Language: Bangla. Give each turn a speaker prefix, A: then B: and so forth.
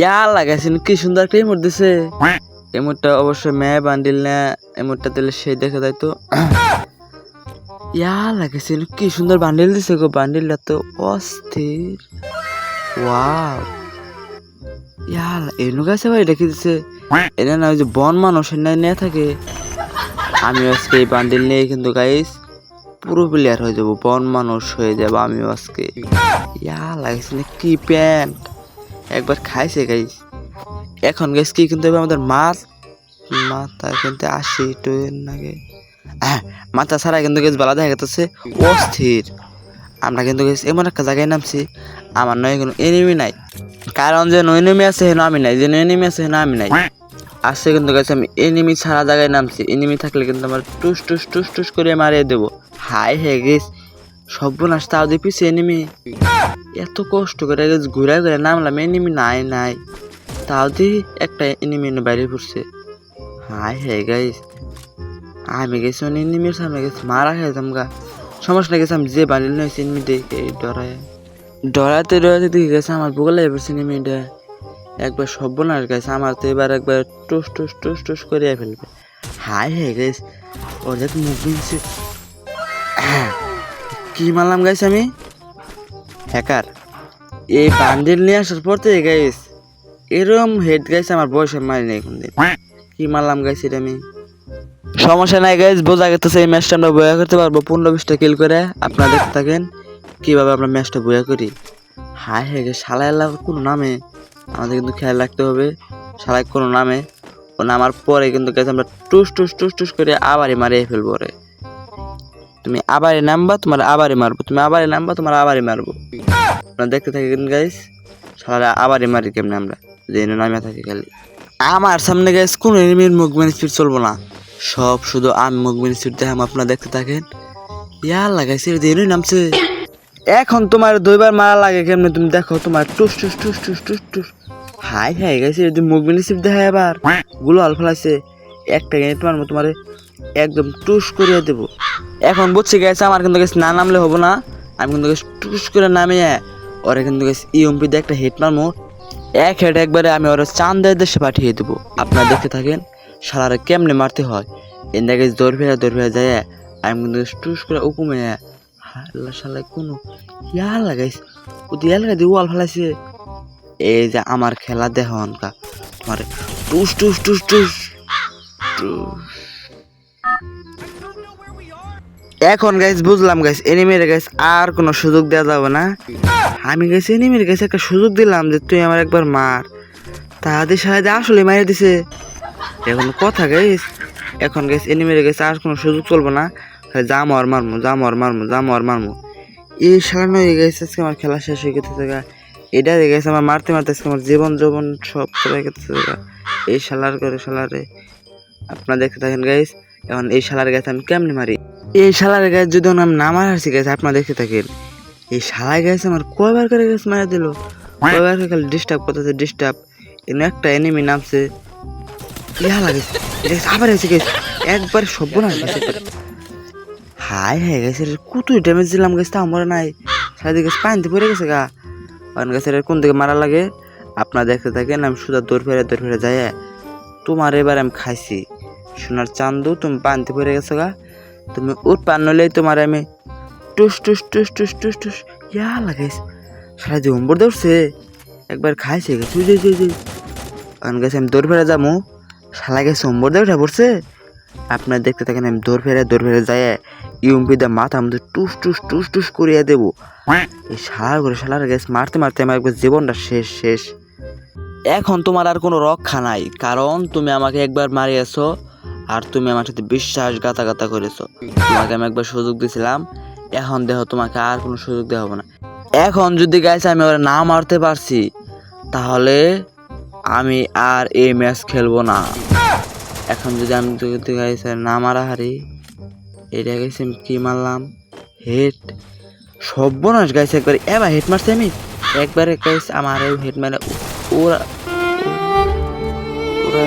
A: ইয়া লাগাইছেন, কি সুন্দর একটা ইমোট দিছে। ইমোটটা অবশ্যই মেয়ে বান্ডিল না, ইমোটটা দিলে সেই দেখা যায় তো। ইয়া লাগাইছেন, কি সুন্দর বান্ডিল দিছে গো, বান্ডিলটা তো অস্থির। ওয়াও। ইয়া এনু গাছে ভাই রেখে দিছে। এটা না ওই যে বন মানুষ এনে নিয়ে থাকে। আমি আজকে এই বান্ডিল নিয়ে কিন্তু গাইস, পুরো প্লেয়ার হয়ে যাব, বন মানুষ হয়ে যাব আমিও আজকে। ইয়া লাগছে না কি প্যান্ট। একবার খাইছে গাইস। এখন গেছ কি কিন্তু এবার আমাদের মাছ? মাথা কিন্তু আসি টুয়েন নাকি হ্যাঁ মাথা ছাড়া কিন্তু গেছ বালা দেখা গেছে অস্থির। আমরা কিন্তু গেছ এমন একটা জায়গায় নামছি, আমার নয় কোনো এনিমি নাই। কারণ যে এনিমি আছে হেন আমি নাই যে এনিমি আছে হেন আমি নাই। আসছে কিন্তু গেছে আমি এনিমি ছাড়া জায়গায় নামছি। এনিমি থাকলে কিন্তু আমার টুস টুস টুস টুস করে মারিয়ে দেবো। হাই হে গেছ সর্বনাশ, তাও দিয়ে পিছিয়ে এনিমি। এত কষ্ট করে ঘুরে ঘুরে নামলাম, এনিমি নাই নাই। তাও দিয়ে একটা এনিমি বাইরে পড়ছে। হাই হে গাইস আমি গেছি অনেক এনিমির সামনে গেছি, মারা খাইতাম গা। সমস্যা গেছে আমি যে বানিল নয়েছি এনিমি দেখে ডরায়। ডরাতে ডরাতে দেখে গেছে, আমার বগলে এবার এনিমিটা একবার সর্বনাশ গেছে আমার তো এবার একবার টুস টুস টুস টুস করে ফেলবে। হাই হে গেছ ওর যাতে মুখ বিনছে কি মারলাম গাইস আমি? হ্যাকার। এই বান্ডিল নিয়ে আসার পর থেকে গাইস এরম হেড গাইছে আমার বয়সে মারি নাই কোনদিন। কি মারলাম গাইস এটা আমি? সমস্যা নাই গাইস বোঝা গেছে এই ম্যাচটা আমরা বয়া করতে পারব। পনেরো বিশটা কিল করে আপনারা দেখতে থাকেন কীভাবে আমরা ম্যাচটা বয়া করি। হায় হে শালা এলা কোনো নামে। আমাদের কিন্তু খেয়াল রাখতে হবে শালায় কোনো নামে। ও নামার পরে কিন্তু গাইস আমরা টুস টুস টুস টুস করে আবারই মারিয়ে ফেলব রে তুমি আবারে নামবা, তোমার আবারই মারবো। তুমি আবারই নামবা, তোমার আবারই মারবো। আপনারা দেখতে থাকেন গাইস সারা আবারই মারি কেমনে আমরা? যে নামে থাকি খালি। আমার সামনে গাইস কোনো এনিমির মুখ স্পিড চলবো না। সব শুধু আমি মুখ স্পিড দেখাম, আপনারা দেখতে থাকেন। ইয়া লাগাইছে দিয়ে নামছে। এখন তোমার দুইবার মারা লাগে কেমনে? তুমি দেখো তোমার টুস টুস টুস টুস টুস টুস। হাই হাই গেছে যদি মুখ স্পিড দেখায় আবার। গুলো আল ফেলাইছে। একটা গেলে তোমার তোমার একদম টুস করিয়ে দেবো। এখন বুঝছি গেছে আমার কিন্তু গেছে না নামলে হব না। আমি কিন্তু গেছে টুস করে নামিয়ে ওরা কিন্তু গেছে ইউএমপি দিয়ে একটা হেড মারমো। এক হেড একবারে আমি ওরা চান্দের দেশে পাঠিয়ে দেবো। আপনারা দেখতে থাকেন সালারে কেমনে মারতে হয়। এনে গেছে দৌড় ফেরা দৌড় ফেরা যায়। আমি কিন্তু টুস করে উকুমে হাল্লা শালায় কোনো ইয়া লাগাইছে ও দিয়া লাগাই দিয়ে ওয়াল ফেলাইছে। এই যে আমার খেলা দেহ অনকা তোমার টুস টুস টুস টুস। টুস। এখন গাইস বুঝলাম গাইস এনিমির গাইস আর কোনো সুযোগ দেওয়া যাবে না। আমি গেছি এনিমির গাইস একটা সুযোগ দিলাম যে তুই আমার একবার মার। তাদের সাহায্যে আসলে মারিয়ে দিছে। এখন কথা গাইস এখন গাইস এনিমির গাইস আর কোনো সুযোগ চলবে না। যা মর, মারমু, যা মর, মারমু, যা মর, মারমু। এই সারানো হয়ে গেছে আজকে আমার খেলা শেষ হয়ে গেছে এটা হয়ে গেছে আমার মারতে মারতে আজকে আমার জীবন যৌবন সব চলে গেছে এই শালার করে শালারে। আপনারা দেখতে থাকেন গাইস এখন এই শালার গাছ আমি কেমনি মারি? এই শালার গাছ যদি আমি না মারাছি গাছ, আপনারা দেখতে থাকেন। এই শালার গাছ আমার কয়বার করে গাছ মারা দিল। কয়বার করে খালি ডিস্টার্ব করতেছে ডিস্টার্ব এনে একটা এনিমি নামছে। ইহা লাগে গাছ আবার এসে গেছে। একবার সভ্য না গেছে হাই হাই গেছে কত ড্যামেজ দিলাম গেছে তা আমার নাই। সারাদিকে গাছ পানিতে পড়ে গেছে গা। কারণ গাছের কোন দিকে মারা লাগে, আপনারা দেখতে থাকেন, আমি সুদা দৌড় ফেরে দৌড় ফেরে যাই তোমার এবার আমি খাইছি। সোনার চান্দু তুমি পানতে পড়ে গেছো গা। তুমি উঠ নলেই তোমার আমি টুস টুস টুস টুস টুস টুস, ইয়া লাগাইছ। সারা যে অম্বর দৌড়ছে একবার খাইছে গেছে তুই তুই তুই কারণ গেছে আমি দৌড় ফেরা যাব শালা গেছে অম্বর উঠা পড়ছে। আপনার দেখতে থাকেন আমি দৌড় ফেরে দৌড় ফেরে যাই ইউম্পি দা মাথা আমাদের টুস টুস টুস টুস করিয়া দেবো। এই শালা করে শালার গেছে মারতে মারতে আমার একবার জীবনটা শেষ শেষ। এখন তোমার আর কোনো রক্ষা নাই। কারণ তুমি আমাকে একবার মারিয়েছো। আর তুমি আমার সাথে বিশ্বাসঘাতকতা করেছ। তোমাকে আমি একবার সুযোগ দিয়েছিলাম এখন দেখো তোমাকে আর কোনো সুযোগ দেওয়া হবে না। এখন যদি গাইছে আমি ওরা না মারতে পারছি, তাহলে আমি আর এই ম্যাচ খেলব না। এখন যদি আমি যদি গাইছে না মারা হারি, এটা গেছে কি মারলাম? হেড সর্বনাশ গাইছে একবার এবার হেড মারছি আমি। একবারে গাইছে আমার হেড মানে ওরা ওরা